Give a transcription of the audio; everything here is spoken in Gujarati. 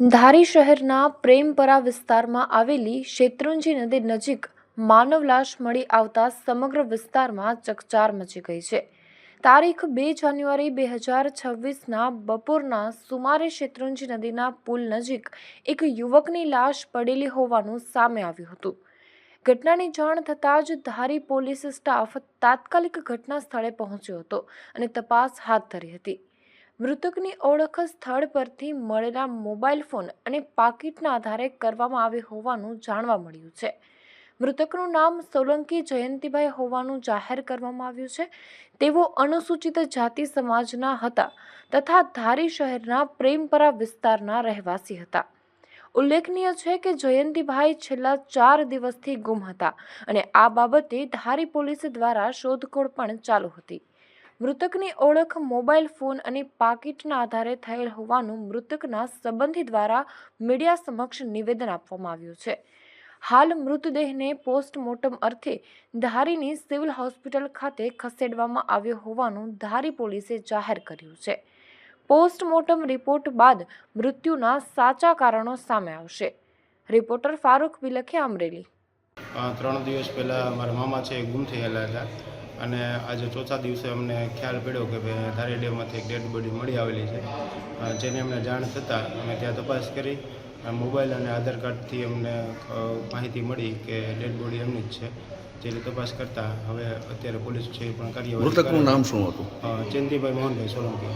ધારી શહેરના પ્રેમપરા વિસ્તારમાં આવેલી શેત્રુંજી નદી નજીક માનવ લાશ મળી આવતા સમગ્ર વિસ્તારમાં ચકચાર મચી ગઈ છે. તારીખ બે જાન્યુઆરી બે હજાર છવ્વીસના બપોરના સુમારે શેત્રુંજી નદીના પુલ નજીક એક યુવકની લાશ પડેલી હોવાનું સામે આવ્યું હતું. ઘટનાની જાણ થતાં જ ધારી પોલીસ સ્ટાફ તાત્કાલિક ઘટના સ્થળે પહોંચ્યો હતો અને તપાસ હાથ ધરી હતી. મૃતકની ઓળખ સ્થળ પરથી મળેલા મોબાઈલ ફોન અને પાકીટના આધારે કરવામાં આવી હોવાનું જાણવા મળ્યું છે. મૃતકનું નામ સોલંકી જયંતિભાઈ હોવાનું જાહેર કરવામાં આવ્યું છે. તેઓ અનુસૂચિત જાતિ સમાજના હતા તથા ધારી શહેરના પ્રેમપરા વિસ્તારના રહેવાસી હતા. ઉલ્લેખનીય છે કે જયંતિભાઈ છેલ્લા ચાર દિવસથી ગુમ હતા અને આ બાબતે ધારી પોલીસ દ્વારા શોધખોળ પણ ચાલુ હતી. મૃતકની ઓળખ મોબાઈલ ફોન અને પાકીટના આધારે થયેલ હોવાનું મૃતકના સંબંધી દ્વારા મીડિયા સમક્ષ નિવેદન આપવામાં આવ્યું છે. હાલ મૃતદેહને પોસ્ટમોર્ટમ અર્થે ધારીની સિવિલ હોસ્પિટલ ખાતે ખસેડવામાં આવ્યો હોવાનું ધારી પોલીસે જાહેર કર્યું છે. પોસ્ટમોર્ટમ રિપોર્ટ બાદ મૃત્યુના સાચા કારણો સામે આવશે. રિપોર્ટર ફારૂક બિલખે અમરેલી. ત્રણ દિવસ પહેલાં મારા મામા છે એ ગુમ થયેલા હતા. અને આજે ચોથા દિવસે અમને ખ્યાલ પડ્યો કે ભાઈ ધારી ડેમમાંથી એક ડેડ બોડી મળી આવેલી છે. જેની અમને જાણ થતાં અમે ત્યાં તપાસ કરી. મોબાઈલ અને આધાર કાર્ડથી અમને માહિતી મળી કે ડેડ બોડી એમની જ છે. જેની તપાસ કરતાં હવે અત્યારે પોલીસ છે એ પણ કાર્યવાહી મૃતકનું નામ શું હતું? ચિંતીભાઈ મોહનભાઈ સોલંકી.